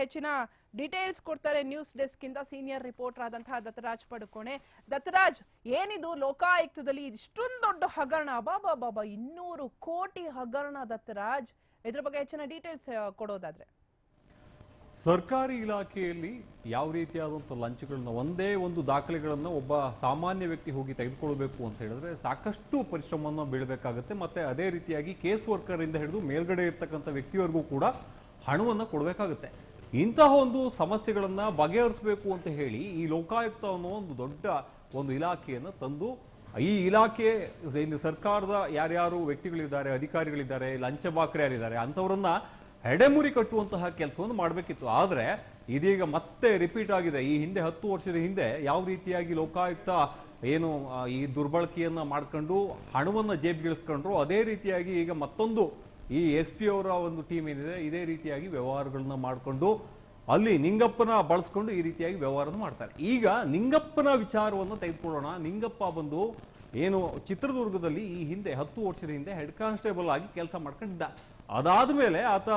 ಹೆಚ್ಚಿನ ಡೀಟೇಲ್ಸ್ ಕೊಡ್ತಾರೆ news desk ಇಂದ ಸೀನಿಯರ್ ರಿಪೋರ್ಟರ್ ಆದಂತಹ ದತ್ತರಾಜ್ ಪಡುಕೋಣೆ. ದತ್ತರಾಜ್, ಏನಿದು? ಲೋಕಾಯುಕ್ತದಲ್ಲಿ ಇಷ್ಟೊಂದು ದೊಡ್ಡ ಹಗರಣ. ಬಾಬಾ ಬಾಬಾ ಇನ್ನೂರು ಕೋಟಿ ಹಗರಣ ದತ್ತರಾಜ್. ಇದ್ರ ಬಗ್ಗೆ ಹೆಚ್ಚಿನ ಡೀಟೇಲ್ಸ್ ಕೊಡೋದಾದ್ರೆ. ಸರ್ಕಾರಿ ಇಲಾಖೆಯಲ್ಲಿ ಯಾವ ರೀತಿಯಾದಂಥ ಲಂಚಗಳನ್ನ, ಒಂದೇ ಒಂದು ದಾಖಲೆಗಳನ್ನು ಒಬ್ಬ ಸಾಮಾನ್ಯ ವ್ಯಕ್ತಿ ಹೋಗಿ ತೆಗೆದುಕೊಳ್ಬೇಕು ಅಂತ ಹೇಳಿದ್ರೆ ಸಾಕಷ್ಟು ಪರಿಶ್ರಮವನ್ನು ಬೀಳಬೇಕಾಗುತ್ತೆ. ಮತ್ತೆ ಅದೇ ರೀತಿಯಾಗಿ ಕೇಸ್ ವರ್ಕರ್ ಇಂದ ಹಿಡಿದು ಮೇಲ್ಗಡೆ ಇರ್ತಕ್ಕಂಥ ವ್ಯಕ್ತಿಯವರೆಗೂ ಕೂಡ ಹಣವನ್ನು ಕೊಡಬೇಕಾಗುತ್ತೆ. ಇಂತಹ ಒಂದು ಸಮಸ್ಯೆಗಳನ್ನು ಬಗೆಹರಿಸಬೇಕು ಅಂತ ಹೇಳಿ ಈ ಲೋಕಾಯುಕ್ತ ಅನ್ನೋ ಒಂದು ದೊಡ್ಡ ಒಂದು ಇಲಾಖೆಯನ್ನು ತಂದು, ಈ ಇಲಾಖೆ ಇನ್ನು ಸರ್ಕಾರದ ಯಾರ್ಯಾರು ವ್ಯಕ್ತಿಗಳಿದ್ದಾರೆ, ಅಧಿಕಾರಿಗಳಿದ್ದಾರೆ ಲಂಚ ಬಾಕ್ರೆ ಯಾರಿದ್ದಾರೆ, ಅಂಥವ್ರನ್ನ ಹೆಡೆಮುರಿ ಕಟ್ಟುವಂತಹ ಕೆಲಸವನ್ನು ಮಾಡಬೇಕಿತ್ತು. ಆದರೆ ಇದೀಗ ಮತ್ತೆ ರಿಪೀಟ್ ಆಗಿದೆ. ಈ ಹಿಂದೆ ಹತ್ತು ವರ್ಷದ ಹಿಂದೆ ಯಾವ ರೀತಿಯಾಗಿ ಲೋಕಾಯುಕ್ತ ಏನು ಈ ದುರ್ಬಳಕೆಯನ್ನು ಮಾಡ್ಕೊಂಡು, ಹಣವನ್ನ ಜೇಬ್ಗಿಳಿಸ್ಕೊಂಡ್ರು, ಅದೇ ರೀತಿಯಾಗಿ ಈಗ ಮತ್ತೊಂದು ಈ ಎಸ್ ಪಿ ಅವರ ಒಂದು ಟೀಮ್ ಏನಿದೆ, ಇದೇ ರೀತಿಯಾಗಿ ವ್ಯವಹಾರಗಳನ್ನ ಮಾಡಿಕೊಂಡು ಅಲ್ಲಿ ನಿಂಗಪ್ಪನ ಬಳಸ್ಕೊಂಡು ಈ ರೀತಿಯಾಗಿ ವ್ಯವಹಾರ ಮಾಡ್ತಾರೆ. ಈಗ ನಿಂಗಪ್ಪನ ವಿಚಾರವನ್ನು ತೆಗೆದುಕೊಳ್ಳೋಣ. ನಿಂಗಪ್ಪ ಬಂದು ಏನು ಚಿತ್ರದುರ್ಗದಲ್ಲಿ ಈ ಹಿಂದೆ, ಹತ್ತು ವರ್ಷದ ಹಿಂದೆ ಹೆಡ್ ಕಾನ್ಸ್ಟೇಬಲ್ ಆಗಿ ಕೆಲಸ ಮಾಡ್ಕೊಂಡಿದ್ದ. ಅದಾದ ಮೇಲೆ ಆತ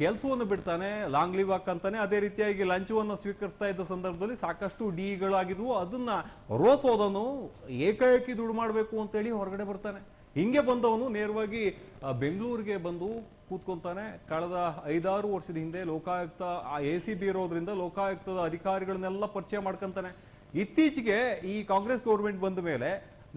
ಕೆಲಸವನ್ನು ಬಿಡ್ತಾನೆ ಲಾಂಗ್ ಲೀವ್ ಹಾಕಂತಾನೆ, ಅದೇ ರೀತಿಯಾಗಿ ಲಂಚವನ್ನು ಸ್ವೀಕರಿಸ್ತಾ ಇದ್ದ ಸಂದರ್ಭದಲ್ಲಿ ಸಾಕಷ್ಟು ಡಿಗಳಾಗಿದ್ವು ಅದನ್ನ ರೋಸೋದನು ಏಕಾಏಕಿ ದುಡ್ಡು ಮಾಡಬೇಕು ಅಂತೇಳಿ ಹೊರಗಡೆ ಬರ್ತಾನೆ. ಹಿಂಗೆ ಬಂದವನು ನೇರವಾಗಿ ಬೆಂಗಳೂರಿಗೆ ಬಂದು ಕೂತ್ಕೊಂತಾನೆ. ಕಳೆದ ಐದಾರು ವರ್ಷದ ಹಿಂದೆ ಲೋಕಾಯುಕ್ತ ಎ ಸಿ ಬಿ ಇರೋದ್ರಿಂದ ಲೋಕಾಯುಕ್ತದ ಅಧಿಕಾರಿಗಳನ್ನೆಲ್ಲ ಪರಿಚಯ ಮಾಡ್ಕೊಂತಾನೆ. ಇತ್ತೀಚೆಗೆ ಈ ಕಾಂಗ್ರೆಸ್ ಗೌರ್ಮೆಂಟ್ ಬಂದ ಮೇಲೆ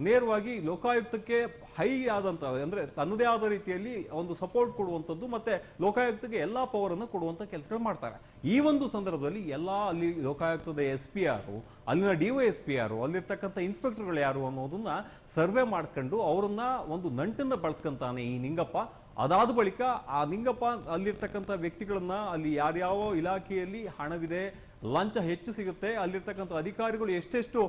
ನೇರವಾಗಿ ಲೋಕಾಯುಕ್ತಕ್ಕೆ ಹೈ ಆದಂತ, ಅಂದ್ರೆ ತನ್ನದೇ ಆದ ರೀತಿಯಲ್ಲಿ ಒಂದು ಸಪೋರ್ಟ್ ಕೊಡುವಂಥದ್ದು ಮತ್ತೆ ಲೋಕಾಯುಕ್ತಕ್ಕೆ ಎಲ್ಲಾ ಪವರ್ ಅನ್ನು ಕೊಡುವಂತ ಕೆಲಸಗಳು ಮಾಡ್ತಾರೆ. ಈ ಒಂದು ಸಂದರ್ಭದಲ್ಲಿ ಎಲ್ಲಾ ಅಲ್ಲಿ ಲೋಕಾಯುಕ್ತದ ಎಸ್ ಪಿ ಯಾರು, ಅಲ್ಲಿನ ಡಿವೈಎಸ್ ಪಿ ಯಾರು, ಅಲ್ಲಿರ್ತಕ್ಕಂಥ ಇನ್ಸ್ಪೆಕ್ಟರ್ಗಳು ಯಾರು ಅನ್ನೋದನ್ನ ಸರ್ವೆ ಮಾಡ್ಕೊಂಡು ಅವರನ್ನ ಒಂದು ನಂಟನ್ನ ಬಳಸ್ಕೊಂತಾನೆ ಈ ನಿಂಗಪ್ಪ. ಅದಾದ ಬಳಿಕ ಆ ನಿಂಗಪ್ಪ ಅಲ್ಲಿರ್ತಕ್ಕಂಥ ವ್ಯಕ್ತಿಗಳನ್ನ ಅಲ್ಲಿ ಯಾರ್ಯಾವ ಇಲಾಖೆಯಲ್ಲಿ ಹಣವಿದೆ, ಲಂಚ ಹೆಚ್ಚು ಸಿಗುತ್ತೆ, ಅಲ್ಲಿರ್ತಕ್ಕಂಥ ಅಧಿಕಾರಿಗಳು ಎಷ್ಟೆಷ್ಟು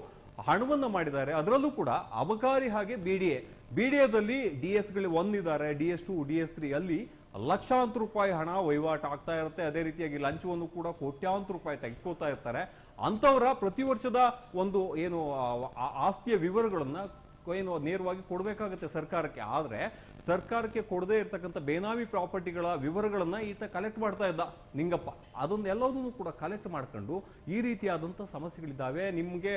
ಹಣವನ್ನ ಮಾಡಿದ್ದಾರೆ. ಅದರಲ್ಲೂ ಕೂಡ ಅಬಕಾರಿ ಹಾಗೆ B D A. B D ಎದಲ್ಲಿ D ಎಸ್ಗಳು ಒನ್ ಇದ್ದಾರೆ D S two, D S three ಅಲ್ಲಿ ಲಕ್ಷಾಂತರ ರೂಪಾಯಿ ಹಣ ವಹಿವಾಟು ಆಗ್ತಾ ಇರುತ್ತೆ. ಅದೇ ರೀತಿಯಾಗಿ ಲಂಚವನ್ನು ಕೂಡ ಕೋಟ್ಯಾಂತರ ರೂಪಾಯಿ ತೆಗೆದುಕೊಳ್ತಾ ಇರ್ತಾರೆ. ಅಂತವರ ಪ್ರತಿ ವರ್ಷದ ಒಂದು ಏನು ಆಸ್ತಿಯ ವಿವರಗಳನ್ನ ಏನು ನೇರವಾಗಿ ಕೊಡಬೇಕಾಗುತ್ತೆ ಸರ್ಕಾರಕ್ಕೆ. ಆದರೆ ಸರ್ಕಾರಕ್ಕೆ ಕೊಡದೇ ಇರತಕ್ಕಂಥ ಬೇನಾಮಿ ಪ್ರಾಪರ್ಟಿಗಳ ವಿವರಗಳನ್ನ ಈತ ಕಲೆಕ್ಟ್ ಮಾಡ್ತಾ ಇದ್ದ ನಿಂಗಪ್ಪ. ಅದನ್ನೆಲ್ಲದನ್ನು ಕೂಡ ಕಲೆಕ್ಟ್ ಮಾಡ್ಕೊಂಡು ಈ ರೀತಿಯಾದಂಥ ಸಮಸ್ಯೆಗಳಿದ್ದಾವೆ. ನಿಮಗೆ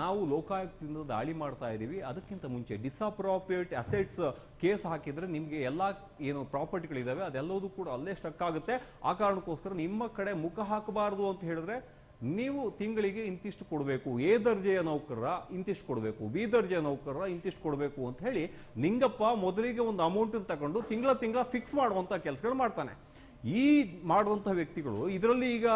ನಾವು ಲೋಕಾಯುಕ್ತದಿಂದ ದಾಳಿ ಮಾಡ್ತಾ ಇದ್ದೀವಿ ಅದಕ್ಕಿಂತ ಮುಂಚೆ ಡಿಸ್ಅಪ್ರಾಪ್ರಿಯೇಟ್ ಅಸೆಟ್ಸ್ ಕೇಸ್ ಹಾಕಿದ್ರೆ ನಿಮಗೆ ಎಲ್ಲ ಏನು ಪ್ರಾಪರ್ಟಿಗಳಿದ್ದಾವೆ ಅದೆಲ್ಲವೂ ಕೂಡ ಅಲ್ಲೇ ಸ್ಟಕ್ ಆಗುತ್ತೆ. ಆ ಕಾರಣಕ್ಕೋಸ್ಕರ ನಿಮ್ಮ ಕಡೆ ಮುಖ ಹಾಕಬಾರದು ಅಂತ ಹೇಳಿದ್ರೆ ನೀವು ತಿಂಗಳಿಗೆ ಇಂತಿಷ್ಟು ಕೊಡಬೇಕು. ಎ ದರ್ಜೆಯ ನೌಕರರ ಇಂತಿಷ್ಟು ಕೊಡಬೇಕು. ಬಿ ದರ್ಜೆಯ ನೌಕರರ ಇಂತಿಷ್ಟು ಕೊಡಬೇಕು ಅಂತ ಹೇಳಿ ನಿಂಗಪ್ಪ ಮೊದಲಿಗೆ ಒಂದು ಅಮೌಂಟ್ ತಗೊಂಡು ತಿಂಗಳ ತಿಂಗಳ ಫಿಕ್ಸ್ ಮಾಡುವಂಥ ಕೆಲಸಗಳು ಮಾಡ್ತಾನೆ. ಈ ಮಾಡುವಂಥ ವ್ಯಕ್ತಿಗಳು ಇದರಲ್ಲಿ ಈಗ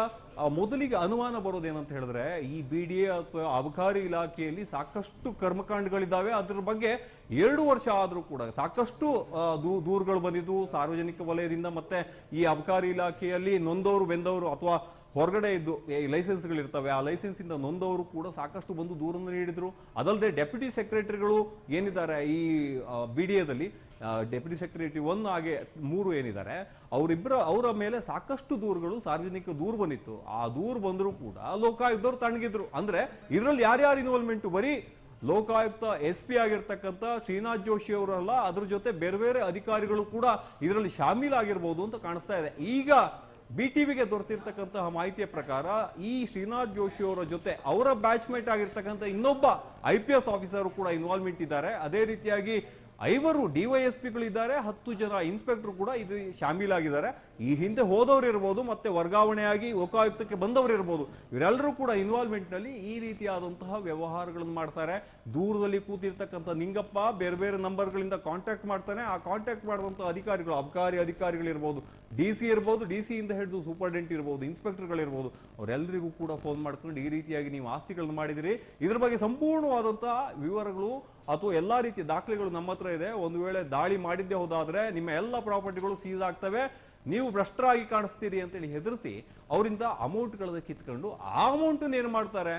ಮೊದಲಿಗೆ ಅನುಮಾನ ಬರೋದೇನಂತ ಹೇಳಿದ್ರೆ ಈ ಬಿ ಡಿ ಎ ಅಥವಾ ಅಬಕಾರಿ ಇಲಾಖೆಯಲ್ಲಿ ಸಾಕಷ್ಟು ಕರ್ಮಕಾಂಡಗಳಿದ್ದಾವೆ. ಅದರ ಬಗ್ಗೆ ಎರಡು ವರ್ಷ ಆದರೂ ಕೂಡ ಸಾಕಷ್ಟು ದೂ- ದೂರುಗಳು ಬಂದಿದ್ದು, ಸಾರ್ವಜನಿಕ ವಲಯದಿಂದ ಮತ್ತೆ ಈ ಅಬಕಾರಿ ಇಲಾಖೆಯಲ್ಲಿ ನೊಂದವರು, ಬೆಂದವರು ಅಥವಾ ಹೊರಗಡೆ ಇದ್ದು ಲೈಸೆನ್ಸ್ಗಳು ಇರ್ತವೆ. ಆ ಲೈಸೆನ್ಸಿಂದ ನೊಂದವರು ಕೂಡ ಸಾಕಷ್ಟು ಬಂದು ದೂರನ್ನು ನೀಡಿದರು. ಅದಲ್ಲದೆ ಡೆಪ್ಯೂಟಿ ಸೆಕ್ರೆಟರಿಗಳು ಏನಿದ್ದಾರೆ, ಈ ಬಿ ಡಿ ಎದಲ್ಲಿ ಡೆಪ್ಯೂಟಿ ಸೆಕ್ರೆಟರಿ ಒನ್ ಹಾಗೆ ಮೂರು ಏನಿದ್ದಾರೆ ಅವರಿಬ್ಬರ ಅವರ ಮೇಲೆ ಸಾಕಷ್ಟು ದೂರುಗಳು, ಸಾರ್ವಜನಿಕ ದೂರು ಬಂದಿತ್ತು. ಆ ದೂರು ಬಂದರೂ ಕೂಡ ಲೋಕಾಯುಕ್ತವ್ರು ತಣ್ಣಗಿದ್ರು. ಅಂದ್ರೆ ಇದರಲ್ಲಿ ಯಾರ್ಯಾರು ಇನ್ವಾಲ್ವ್ಮೆಂಟ್ ಬರೀ ಲೋಕಾಯುಕ್ತ ಎಸ್ ಪಿ ಆಗಿರ್ತಕ್ಕಂಥ ಶ್ರೀನಾಥ್ ಜೋಶಿ ಅವರಲ್ಲ, ಅದ್ರ ಜೊತೆ ಬೇರೆ ಬೇರೆ ಅಧಿಕಾರಿಗಳು ಕೂಡ ಇದರಲ್ಲಿ ಶಾಮೀಲಾಗಿರ್ಬೋದು ಅಂತ ಕಾಣಿಸ್ತಾ ಇದೆ. ಈಗ ಬಿ ಟಿ ವಿಗೆ ದೊರೆತಿರ್ತಕ್ಕಂತಹ ಮಾಹಿತಿಯ ಪ್ರಕಾರ ಈ ಶ್ರೀನಾಥ್ ಜೋಶಿ ಅವರ ಜೊತೆ ಅವರ ಬ್ಯಾಚ್ಮೇಟ್ ಆಗಿರ್ತಕ್ಕಂಥ ಇನ್ನೊಬ್ಬ ಐ ಪಿ ಎಸ್ ಆಫೀಸರ್ ಕೂಡ ಇನ್ವಾಲ್ವ್ಮೆಂಟ್ ಇದ್ದಾರೆ. ಅದೇ ರೀತಿಯಾಗಿ ಐವರು ಡಿವೈಎಸ್ಪಿಗಳಿದ್ದಾರೆ ಹತ್ತು ಜನ ಇನ್ಸ್ಪೆಕ್ಟರ್ ಕೂಡ ಇದು ಶಾಮೀಲಾಗಿದ್ದಾರೆ. ಈ ಹಿಂದೆ ಹೋದವರು ಇರ್ಬೋದು, ಮತ್ತೆ ವರ್ಗಾವಣೆಯಾಗಿ ಲೋಕಾಯುಕ್ತಕ್ಕೆ ಬಂದವರು ಇರ್ಬೋದು, ಇವರೆಲ್ಲರೂ ಕೂಡ ಇನ್ವಾಲ್ವ್ಮೆಂಟ್ನಲ್ಲಿ ಈ ರೀತಿಯಾದಂತಹ ವ್ಯವಹಾರಗಳನ್ನು ಮಾಡ್ತಾರೆ. ದೂರದಲ್ಲಿ ಕೂತಿರ್ತಕ್ಕಂಥ ನಿಂಗಪ್ಪ ಬೇರೆ ಬೇರೆ ನಂಬರ್ಗಳಿಂದ ಕಾಂಟ್ಯಾಕ್ಟ್ ಮಾಡ್ತಾನೆ. ಆ ಕಾಂಟ್ಯಾಕ್ಟ್ ಮಾಡಿದಂಥ ಅಧಿಕಾರಿಗಳು, ಅಬಕಾರಿ ಅಧಿಕಾರಿಗಳಿರ್ಬೋದು ಡಿ ಸಿ ಇರ್ಬೋದು, ಡಿ ಇಂದ ಹಿಡಿದು ಸೂಪರ್ಡೆಂಟ್ ಇರ್ಬೋದು ಇನ್ಸ್ಪೆಕ್ಟರ್ಗಳಿರ್ಬೋದು ಅವರೆಲ್ಲರಿಗೂ ಕೂಡ ಫೋನ್ ಮಾಡ್ಕೊಂಡು ಈ ರೀತಿಯಾಗಿ ನೀವು ಆಸ್ತಿಗಳನ್ನು ಮಾಡಿದಿರಿ. ಇದ್ರ ಬಗ್ಗೆ ಸಂಪೂರ್ಣವಾದಂತಹ ವಿವರಗಳು ಅಥವಾ ಎಲ್ಲಾ ರೀತಿಯ ದಾಖಲೆಗಳು ನಮ್ಮ ಹತ್ರ ಇದೆ. ಒಂದು ವೇಳೆ ದಾಳಿ ಮಾಡಿದ್ದೇ ಹೋದಾದರೆ ನಿಮ್ಮ ಎಲ್ಲ ಪ್ರಾಪರ್ಟಿಗಳು ಸೀಸ್ ಆಗ್ತವೆ. ನೀವು ಭ್ರಷ್ಟರಾಗಿ ಕಾಣಿಸ್ತೀರಿ ಅಂತೇಳಿ ಹೆದರಿಸಿ ಅವರಿಂದ ಅಮೌಂಟ್ಗಳನ್ನ ಕಿತ್ಕೊಂಡು ಆ ಅಮೌಂಟ್ ಏನು ಮಾಡ್ತಾರೆ?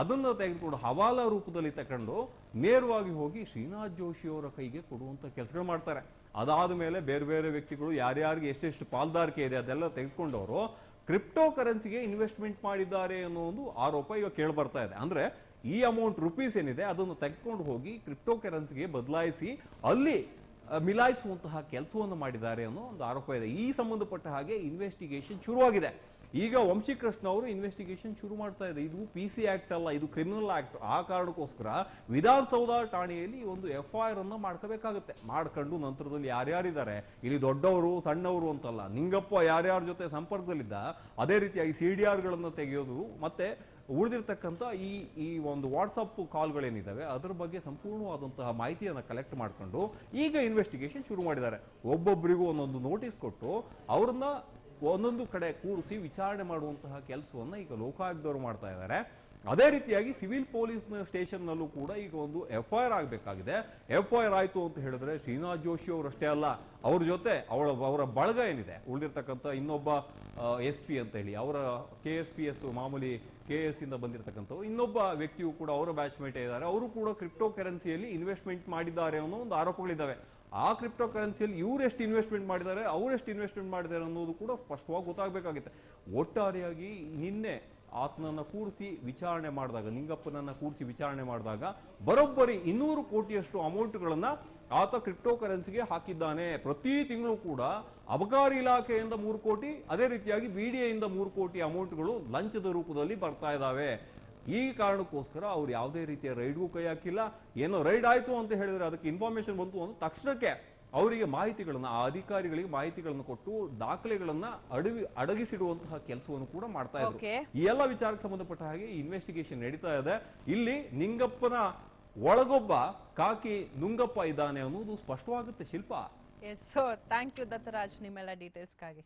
ಅದನ್ನ ತೆಗೆದುಕೊಂಡು ಹವಾಲಾ ರೂಪದಲ್ಲಿ ತಗೊಂಡು ನೇರವಾಗಿ ಹೋಗಿ ಶ್ರೀನಾಥ್ ಜೋಶಿಯವರ ಕೈಗೆ ಕೊಡುವಂತ ಕೆಲಸಗಳು ಮಾಡ್ತಾರೆ. ಅದಾದ ಮೇಲೆ ಬೇರೆ ಬೇರೆ ವ್ಯಕ್ತಿಗಳು ಯಾರ್ಯಾರಿಗೆ ಎಷ್ಟೆಷ್ಟು ಪಾಲ್ದಾರಿಕೆ ಇದೆ ಅದೆಲ್ಲ ತೆಗೆದುಕೊಂಡವರು ಕ್ರಿಪ್ಟೋ ಕರೆನ್ಸಿಗೆ ಇನ್ವೆಸ್ಟ್ಮೆಂಟ್ ಮಾಡಿದ್ದಾರೆ ಅನ್ನೋ ಒಂದು ಆರೋಪ ಈಗ ಕೇಳಿ ಬರ್ತಾ ಇದೆ. ಅಂದ್ರೆ ಈ ಅಮೌಂಟ್ ರುಪೀಸ್ ಏನಿದೆ ಅದನ್ನು ತೆಗೆದುಕೊಂಡು ಹೋಗಿ ಕ್ರಿಪ್ಟೋ ಕರೆನ್ಸಿಗೆ ಬದಲಾಯಿಸಿ ಅಲ್ಲಿ ಮಿಲಾಯಿಸುವಂತಹ ಕೆಲಸವನ್ನು ಮಾಡಿದ್ದಾರೆ ಅನ್ನೋ ಒಂದು ಆರೋಪ ಇದೆ. ಈ ಸಂಬಂಧಪಟ್ಟ ಹಾಗೆ ಇನ್ವೆಸ್ಟಿಗೇಷನ್ ಶುರುವಾಗಿದೆ. ಈಗ ವಂಶಿಕೃಷ್ಣ ಅವರು ಇನ್ವೆಸ್ಟಿಗೇಷನ್ ಶುರು ಮಾಡ್ತಾ ಇದೆ. ಇದು ಪಿ ಸಿ ಆಕ್ಟ್ ಅಲ್ಲ, ಇದು ಕ್ರಿಮಿನಲ್ ಆಕ್ಟ್ ಆ ಕಾರಣಕ್ಕೋಸ್ಕರ ವಿಧಾನಸೌಧ ಠಾಣೆಯಲ್ಲಿ ಒಂದು ಎಫ್ ಐ ಆರ್ ಅನ್ನ ಮಾಡ್ಕೋಬೇಕಾಗುತ್ತೆ. ಮಾಡ್ಕೊಂಡು ನಂತರದಲ್ಲಿ ಯಾರ್ಯಾರಿದ್ದಾರೆ? ಇಲ್ಲಿ ದೊಡ್ಡವರು, ಸಣ್ಣವರು ಅಂತಲ್ಲ, ನಿಂಗಪ್ಪ ಯಾರ್ಯಾರ ಜೊತೆ ಸಂಪರ್ಕದಲ್ಲಿದ್ದ, ಅದೇ ರೀತಿಯಾಗಿ ಸಿ ಡಿ ಆರ್ಗಳನ್ನು ತೆಗೆಯೋದು, ಮತ್ತೆ ಉಳಿದಿರ್ತಕ್ಕಂಥ ಈ ಈ ಒಂದು ವಾಟ್ಸಪ್ ಕಾಲ್ಗಳೇನಿದ್ದಾವೆ ಅದರ ಬಗ್ಗೆ ಸಂಪೂರ್ಣವಾದಂತಹ ಮಾಹಿತಿಯನ್ನು ಕಲೆಕ್ಟ್ ಮಾಡ್ಕೊಂಡು ಈಗ ಇನ್ವೆಸ್ಟಿಗೇಷನ್ ಶುರು ಮಾಡಿದ್ದಾರೆ. ಒಬ್ಬೊಬ್ಬರಿಗೂ ಒಂದೊಂದು ನೋಟಿಸ್ ಕೊಟ್ಟು ಅವ್ರನ್ನ ಒಂದೊಂದು ಕಡೆ ಕೂರಿಸಿ ವಿಚಾರಣೆ ಮಾಡುವಂತಹ ಕೆಲಸವನ್ನು ಈಗ ಲೋಕಾಯುಕ್ತವರು ಮಾಡ್ತಾ ಇದ್ದಾರೆ. ಅದೇ ರೀತಿಯಾಗಿ ಸಿವಿಲ್ ಪೊಲೀಸ್ ಸ್ಟೇಷನ್ನಲ್ಲೂ ಕೂಡ ಈಗ ಒಂದು ಎಫ್ ಐ ಆರ್ ಆಗಬೇಕಾಗಿದೆ. ಎಫ್ ಐ ಆರ್ ಆಯಿತು ಅಂತ ಹೇಳಿದ್ರೆ ಶ್ರೀನಾಥ್ ಜೋಶಿ ಅವರಷ್ಟೇ ಅಲ್ಲ, ಅವ್ರ ಜೊತೆ ಅವಳ, ಅವರ ಬಳಗ ಏನಿದೆ? ಉಳಿದಿರ್ತಕ್ಕಂಥ ಇನ್ನೊಬ್ಬ ಎಸ್ ಪಿ ಅಂತ ಹೇಳಿ, ಅವರ ಕೆ ಎಸ್ ಪಿ ಎಸ್ ಮಾಮೂಲಿ ಕೆ ಎಸ್ ಇಂದ ಬಂದಿರತಕ್ಕಂಥವ್ರು. ಇನ್ನೊಬ್ಬ ವ್ಯಕ್ತಿಯು ಕೂಡ ಅವರ ಬ್ಯಾಚ್ಮೇಟ್ ಇದ್ದಾರೆ. ಅವರು ಕೂಡ ಕ್ರಿಪ್ಟೋ ಕರೆನ್ಸಿಯಲ್ಲಿ ಇನ್ವೆಸ್ಟ್ಮೆಂಟ್ ಮಾಡಿದ್ದಾರೆ ಅನ್ನೋ ಒಂದು ಆರೋಪಗಳಿದ್ದಾವೆ. ಆ ಕ್ರಿಪ್ಟೋ ಕರೆನ್ಸಿಯಲ್ಲಿ ಇವರೆಷ್ಟು ಇನ್ವೆಸ್ಟ್ಮೆಂಟ್ ಮಾಡಿದ್ದಾರೆ, ಅವರೆಷ್ಟು ಇನ್ವೆಸ್ಟ್ಮೆಂಟ್ ಮಾಡಿದ್ದಾರೆ ಅನ್ನೋದು ಕೂಡ ಸ್ಪಷ್ಟವಾಗಿ ಗೊತ್ತಾಗಬೇಕಾಗುತ್ತೆ. ಒಟ್ಟಾರೆಯಾಗಿ ನಿನ್ನೆ ಆತನನ್ನ ಕೂರಿಸಿ ವಿಚಾರಣೆ ಮಾಡಿದಾಗ, ನಿಂಗಪ್ಪನನ್ನು ಕೂರಿಸಿ ವಿಚಾರಣೆ ಮಾಡಿದಾಗ ಬರೋಬ್ಬರಿ ಇನ್ನೂರು ಕೋಟಿಯಷ್ಟು ಅಮೌಂಟ್ಗಳನ್ನು ಆತ ಕ್ರಿಪ್ಟೋ ಕರೆನ್ಸಿಗೆ ಹಾಕಿದ್ದಾನೆ. ಪ್ರತಿ ತಿಂಗಳು ಕೂಡ ಅಬಕಾರಿ ಇಲಾಖೆಯಿಂದ ಮೂರು ಕೋಟಿ, ಅದೇ ರೀತಿಯಾಗಿ ಬಿ ಡಿ ಬಿಡಿಎಯಿಂದ ಮೂರು ಕೋಟಿ ಅಮೌಂಟ್ಗಳು ಲಂಚದ ರೂಪದಲ್ಲಿ ಬರ್ತಾ ಇದ್ದಾವೆ. ಈ ಕಾರಣಕ್ಕೋಸ್ಕರ ಅವ್ರು ಯಾವುದೇ ರೀತಿಯ ರೈಡ್ಗೂ ಕೈ ಹಾಕಿಲ್ಲ. ಏನೋ ರೈಡ್ ಆಯಿತು ಅಂತ ಹೇಳಿದರೆ ಅದಕ್ಕೆ ಇನ್ಫಾರ್ಮೇಷನ್ ಬಂತು ಅಂತ ತಕ್ಷಣಕ್ಕೆ ಅವರಿಗೆ ಮಾಹಿತಿಗಳನ್ನು ಆ ಅಧಿಕಾರಿಗಳಿಗೆ ಮಾಹಿತಿಗಳನ್ನು ಕೊಟ್ಟು ದಾಖಲೆಗಳನ್ನ ಅಡವಿ ಅಡಗಿಸಿಡುವಂತಹ ಕೆಲಸವನ್ನು ಕೂಡ ಮಾಡ್ತಾ ಇದ್ದಾರೆ. ಈ ಎಲ್ಲ ವಿಚಾರಕ್ಕೆ ಸಂಬಂಧಪಟ್ಟ ಹಾಗೆ ಇನ್ವೆಸ್ಟಿಗೇಷನ್ ನಡೀತಾ ಇದೆ. ಇಲ್ಲಿ ನಿಂಗಪ್ಪನ ಒಳಗೊಬ್ಬ ಕಾಕಿ ನುಂಗಪ್ಪ ಇದ್ದಾನೆ ಅನ್ನೋದು ಸ್ಪಷ್ಟವಾಗುತ್ತೆ Shilpa. Yes so thank you Dattaraj ನಿಮ್ಮೆಲ್ಲ ಡೀಟೇಲ್ಸ್ಗಾಗಿ